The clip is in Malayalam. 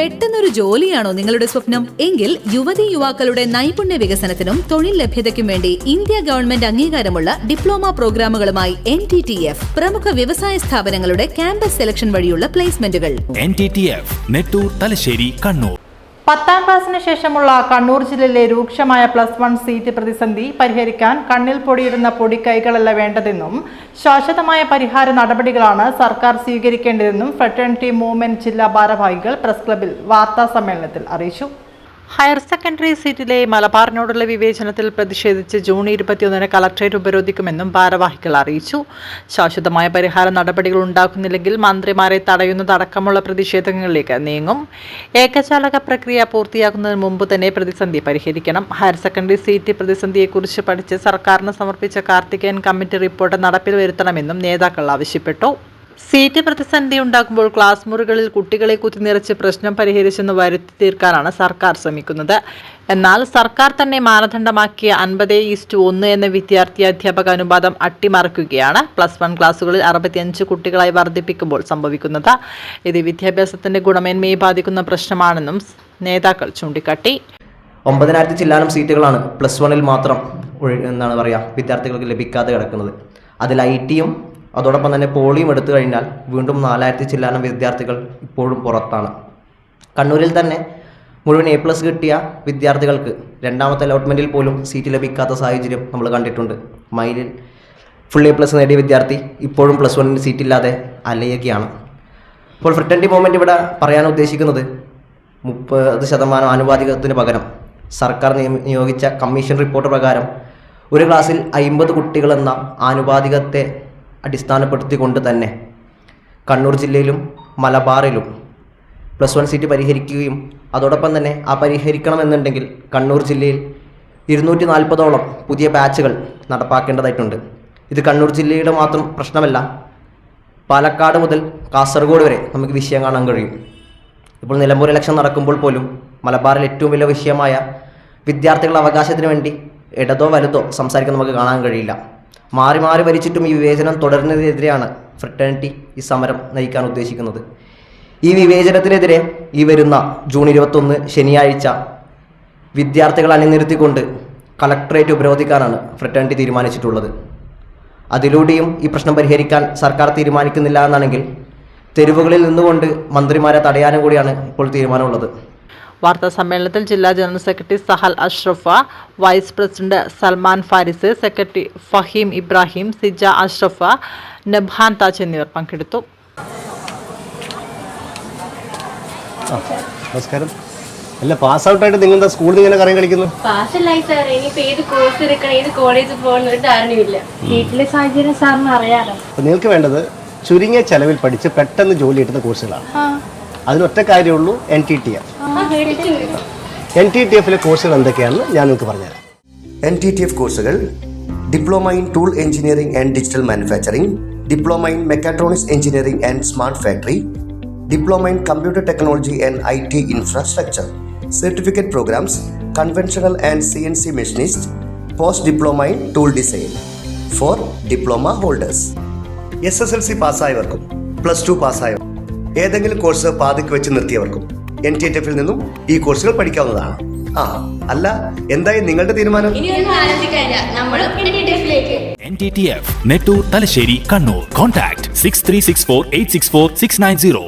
പെട്ടെന്നൊരു ജോലിയാണോ നിങ്ങളുടെ സ്വപ്നം? എങ്കിൽ യുവതി യുവാക്കളുടെ നൈപുണ്യ വികസനത്തിനും തൊഴിൽ ലഭ്യതയ്ക്കും വേണ്ടി ഇന്ത്യ ഗവൺമെന്റ് അംഗീകാരമുള്ള ഡിപ്ലോമ പ്രോഗ്രാമുകളുമായി എൻ ടി ടി എഫ് പ്രമുഖ വ്യവസായ സ്ഥാപനങ്ങളുടെ ക്യാമ്പസ് സെലക്ഷൻ വഴിയുള്ള പ്ലേസ്മെന്റുകൾ. N T T F Nettur Thalassery Kannur. പത്താം ക്ലാസ്സിന് ശേഷമുള്ള കണ്ണൂർ ജില്ലയിലെ രൂക്ഷമായ പ്ലസ് വൺ സീറ്റ് പ്രതിസന്ധി പരിഹരിക്കാൻ കണ്ണിൽ പൊടിയിടുന്ന പൊടിക്കൈകളല്ല വേണ്ടതെന്നും ശാശ്വതമായ പരിഹാര നടപടികളാണ് സർക്കാർ സ്വീകരിക്കേണ്ടതെന്നും ഫ്രട്ടേണിറ്റി മൂവ്മെന്റ് ജില്ലാ ഭാരവാഹികൾ പ്രസ് ക്ലബിൽ വാർത്താ സമ്മേളനത്തിൽ അറിയിച്ചു. ഹയർ സെക്കൻഡറി സീറ്റിലെ മലബാറിനോടുള്ള വിവേചനത്തിൽ പ്രതിഷേധിച്ച് ജൂൺ ഇരുപത്തിയൊന്നിന് കളക്ടറേറ്റ് ഉപരോധിക്കുമെന്നും ഭാരവാഹികൾ അറിയിച്ചു. ശാശ്വതമായ പരിഹാര നടപടികൾ ഉണ്ടാക്കുന്നില്ലെങ്കിൽ മന്ത്രിമാരെ തടയുന്നതടക്കമുള്ള പ്രതിഷേധങ്ങളിലേക്ക് നീങ്ങും. ഏകജാലക പ്രക്രിയ പൂർത്തിയാക്കുന്നതിന് മുമ്പ് തന്നെ പ്രതിസന്ധി പരിഹരിക്കണം. ഹയർ സെക്കൻഡറി സീറ്റ് പ്രതിസന്ധിയെക്കുറിച്ച് പഠിച്ച് സർക്കാരിന് സമർപ്പിച്ച കാർത്തികേയൻ കമ്മിറ്റി റിപ്പോർട്ട് നടപ്പിൽ വരുത്തണമെന്നും നേതാക്കൾ ആവശ്യപ്പെട്ടു. സീറ്റ് പ്രതിസന്ധി ഉണ്ടാകുമ്പോൾ ക്ലാസ് മുറികളിൽ കുട്ടികളെ കുത്തിനിറച്ച് പ്രശ്നം പരിഹരിച്ചെന്ന് വരുത്തി തീർക്കാനാണ് സർക്കാർ ശ്രമിക്കുന്നത്. എന്നാൽ സർക്കാർ തന്നെ മാനദണ്ഡമാക്കിയ അൻപത് ഈസ്റ്റ് ഒന്ന് എന്ന വിദ്യാർത്ഥി അധ്യാപക അനുപാതം അട്ടിമറിക്കുകയാണ്. പ്ലസ് വൺ ക്ലാസ്സുകളിൽ അറുപത്തിയഞ്ച് കുട്ടികളായി വർദ്ധിപ്പിക്കുമ്പോൾ സംഭവിക്കുന്നത്. ഇത് വിദ്യാഭ്യാസത്തിന്റെ ഗുണമേന്മയെ ബാധിക്കുന്ന പ്രശ്നമാണെന്നും നേതാക്കൾ ചൂണ്ടിക്കാട്ടി. ഒമ്പതിനായിരത്തി ചില്ലാനം സീറ്റുകളാണ് പ്ലസ് വണ്ണിൽ മാത്രം എന്താണ് പറയുക വിദ്യാർത്ഥികൾക്ക് ലഭിക്കാതെ കിടക്കുന്നത്. അതിൽ ഐ ടിയും അതോടൊപ്പം തന്നെ പോളിയും എടുത്തു കഴിഞ്ഞാൽ വീണ്ടും നാലായിരത്തി ചില്ലാനം വിദ്യാർത്ഥികൾ ഇപ്പോഴും പുറത്താണ്. കണ്ണൂരിൽ തന്നെ മുഴുവൻ എ പ്ലസ് കിട്ടിയ വിദ്യാർത്ഥികൾക്ക് രണ്ടാമത്തെ അലോട്ട്മെന്റിൽ പോലും സീറ്റ് ലഭിക്കാത്ത സാഹചര്യം നമ്മൾ കണ്ടിട്ടുണ്ട്. മൈലിൽ ഫുൾ എ പ്ലസ് നേടിയ വിദ്യാർത്ഥി ഇപ്പോഴും പ്ലസ് വണ്ണിന് സീറ്റില്ലാതെ അലയുകയാണ്. ഇപ്പോൾ ഫ്രിട്ടന്റി മൂവ്മെന്റ് ഇവിടെ പറയാൻ ഉദ്ദേശിക്കുന്നത് മുപ്പത് ശതമാനം ആനുപാതികത്തിന് പകരം സർക്കാർ നിയോഗിച്ച കമ്മീഷൻ റിപ്പോർട്ട് പ്രകാരം ഒരു ക്ലാസ്സിൽ അയിമ്പത് കുട്ടികളെന്ന ആനുപാതികത്തെ അടിസ്ഥാനപ്പെടുത്തിക്കൊണ്ട് തന്നെ കണ്ണൂർ ജില്ലയിലും മലബാറിലും പ്ലസ് വൺ സീറ്റ് പരിഹരിക്കുകയും അതോടൊപ്പം തന്നെ ആ പരിഹരിക്കണമെന്നുണ്ടെങ്കിൽ കണ്ണൂർ ജില്ലയിൽ ഇരുന്നൂറ്റി നാൽപ്പതോളം പുതിയ ബാച്ചുകൾ നടപ്പാക്കേണ്ടതായിട്ടുണ്ട്. ഇത് കണ്ണൂർ ജില്ലയുടെ മാത്രം പ്രശ്നമല്ല പാലക്കാട് മുതൽ കാസർഗോഡ് വരെ നമുക്ക് വിഷയം കാണാൻ കഴിയും. ഇപ്പോൾ നിലമ്പൂർ ഇലക്ഷൻ നടക്കുമ്പോൾ പോലും മലബാറിൽ ഏറ്റവും വലിയ വിഷയമായ വിദ്യാർത്ഥികളുടെ അവകാശത്തിന് വേണ്ടി ഇടതോ വലുതോ സംസാരിക്കാൻ നമുക്ക് കാണാൻ കഴിയില്ല. മാറി മാറി ഭരിച്ചിട്ടും ഈ വിവേചനം തുടരുന്നതിനെതിരെയാണ് ഫ്രട്ടേണിറ്റി ഈ സമരം നയിക്കാൻ ഉദ്ദേശിക്കുന്നത്. ഈ വിവേചനത്തിനെതിരെ ഈ വരുന്ന ജൂൺ ഇരുപത്തൊന്ന് ശനിയാഴ്ച വിദ്യാർത്ഥികൾ അണിനിരത്തിക്കൊണ്ട് കളക്ടറേറ്റ് ഉപരോധിക്കാനാണ് ഫ്രട്ടേണിറ്റി തീരുമാനിച്ചിട്ടുള്ളത്. അതിലൂടെയും ഈ പ്രശ്നം പരിഹരിക്കാൻ സർക്കാർ തീരുമാനിക്കുന്നില്ല എന്നാണെങ്കിൽ തെരുവുകളിൽ നിന്നുകൊണ്ട് മന്ത്രിമാരെ തടയാനും കൂടിയാണ് ഇപ്പോൾ തീരുമാനമുള്ളത്. വാർത്താ സമ്മേളനത്തിൽ ജില്ലാ general secretary Sahal Ashraf vice president Salman Faris secretary Faheem Ibrahim Sija Ashraf Nabhan Taj എന്നിവർ പങ്കെടുത്തു. നമസ്കാരം. അല്ല പാസ് ഔട്ട് ആയിട്ട് നിങ്ങൾ എന്താ സ്കൂളിൽ ഇങ്ങനെ കറങ്ങി കളിക്കുന്നു? പാസ്സല്ലായി സാർ ഇനിയിപ്പോ ഏത് കോഴ്സ് എടുക്കണം ഏത് കോളേജിൽ പോകണം ഒരു ധാരണയില്ല വീട്ടിലെ സാഹചര്യം സാറിന് അറിയാലോ. അപ്പോൾ നിങ്ങൾക്ക് വേണ്ടത് ചുരുങ്ങിയ ചെലവിൽ പഠിച്ച് പെട്ടെന്ന് ജോലി കിട്ടുന്ന കോഴ്സുകളാണ് അതിനൊറ്റ കാര്യമുള്ളൂ N T T F N T T എഫിലെ കോഴ്സുകൾ എന്തൊക്കെയാണെന്ന് ഞാൻ നിങ്ങൾക്ക് പറഞ്ഞുതരാം. എൻ ടി ടി എഫ് കോഴ്സുകൾ diploma in tool engineering and digital manufacturing diploma in mechatronics engineering and smart factory diploma in computer technology and I T infrastructure certificate programmes conventional and C N C machinist post diploma in tool design for diploma holders S S L C പാസ്സായവർക്കും plus two പാസ്സായവർക്കും ഏതെങ്കിലും കോഴ്സ് പാതിക്ക് വെച്ച് നിർത്തിയവർക്കും. എൻ ടി എഫ് നിന്നും ഈ കോഴ്സുകൾ പഠിക്കാവുന്നതാണ്. ആ അല്ല എന്തായി നിങ്ങളുടെ തീരുമാനം? ഇനിയൊന്നും ആലോചിക്കാനില്ല നമ്മളും ലേക്ക്. N T T F Nettur Thalassery Kannur. Contact six three six four eight six four six nine zero